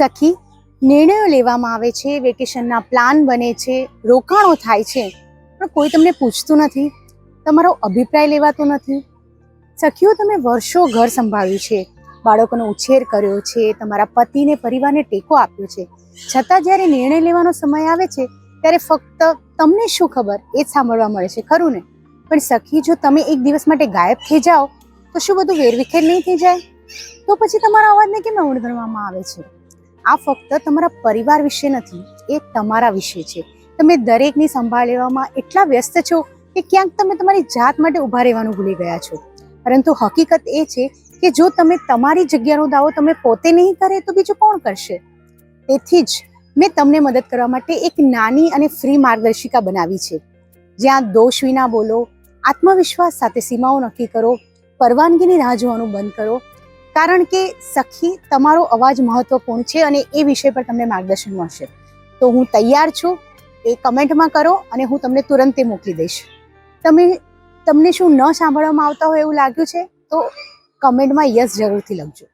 સખી નિર્ણયો લેવામાં આવે છે, વેકેશનના પ્લાન બને છે, રોકાણો થાય છે. પણ કોઈ તમને પૂછતું નથી, તમારો અભિપ્રાય લેવાતો નથી. સખીઓ, તમે વર્ષો ઘર સંભાળ્યું છે, બાળકોનો ઉછેર કર્યો છે, તમારા પતિને, પરિવારને ટેકો આપ્યો છે. છતાં જ્યારે નિર્ણય લેવાનો સમય આવે છે, ત્યારે ફક્ત તમને શું ખબર એ જ સાંભળવા મળે છે, ખરું ને? પણ સખી, જો તમે એક દિવસ માટે ગાયબ થઈ જાઓ, તો શું બધું વેરવિખેર નહીં થઈ જાય? તો પછી તમારા અવાજને કેમ અવગણવામાં આવે છે? આ ફક્ત તમારા પરિવાર વિશે નથી, એ તમારા વિશે છે. તમે દરેકની સંભાળ લેવામાં એટલા વ્યસ્ત છો કે ક્યાંક તમે તમારી જાત માટે ઊભા રહેવાનું ભૂલી ગયા છો. પરંતુ હકીકત એ છે કે જો તમે તમારી જગ્યાનો દાવો તમે પોતે નહીં કરે તો બીજું કોણ કરશે? તેથી જ મેં તમને મદદ કરવા માટે એક નાની અને ફ્રી માર્ગદર્શિકા બનાવી છે. જ્યાં દોષ વિના બોલો, આત્મવિશ્વાસ સાથે સીમાઓ નક્કી કરો, પરવાનગીની રાહ જોવાનું બંધ કરો કારણ કે સખી તમારો અવાજ મહત્વપૂર્ણ છે અને એ વિષય પર તમને માર્ગદર્શન મળશે. તો હું તૈયાર છું, એ કમેન્ટમાં કરો અને હું તમને તુરંત મોકલી દઈશ. તમે, તમને શું ન સાંભળવામાં આવતા હોય એવું લાગ્યું છે? તો કમેન્ટમાં યસ જરૂરથી લખજો.